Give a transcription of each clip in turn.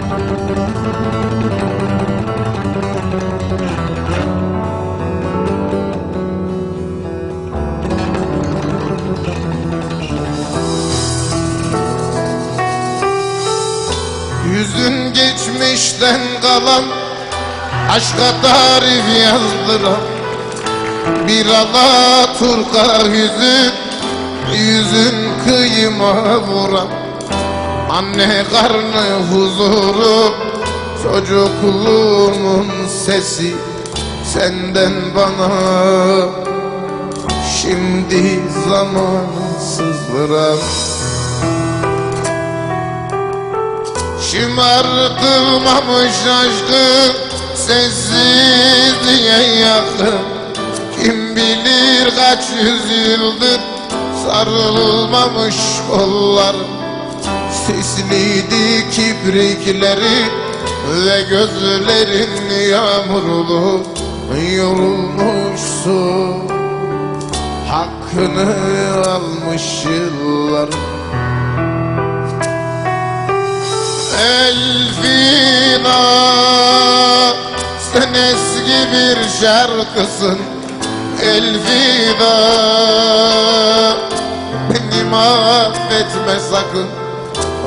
Thank Yüzün geçmişten kalan Aşka tarif yazdıran Bir Alaturka yüzün Yüzün kıyıma vuran Anne karnı huzuru Çocukluğumun sesi Senden bana. Şimdi zamansızdıran Şımartılmamış aşkım Sessizliğe yakın Kim bilir kaç yüzyıldır Sarılmamış kollarım. Sisliydi kiprikleri Ve gözlerin yağmurlu Yorulmuşsun. Hakkını almış yıllarım Elfina Sen eski bir şarkısın Elfida Beni mahvetme sakın.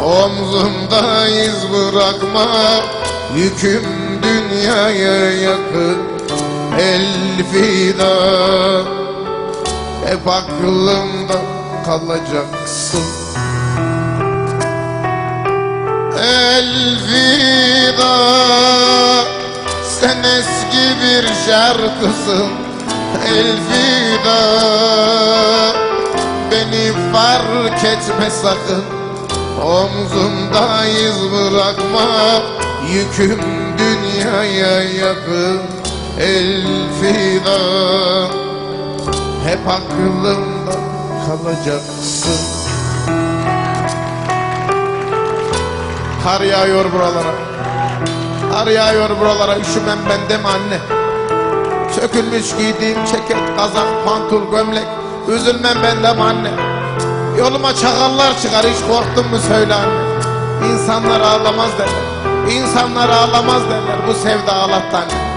Omzumda iz bırakma Yüküm dünyaya yakın Elfida Hep aklımda kalacaksın Elvida Sen eski bir şarkısın. Elvida Beni fark etme sakın. Omzumda iz bırakma Yüküm dünyaya yakın. Elfida Hep aklımda kalacaksın Kar yağıyor buralara. Kar yağıyor buralara. Üşümem ben deme anne. Sökülmüş giydiğim ceket, kazak, pantul, gömlek. Üzülmem ben deme anne. Yoluma çakallar çıkar hiç korktun mu söyle anne. İnsanlar ağlamaz derler. İnsanlar ağlamaz derler. Bu sevda ağlattı anne.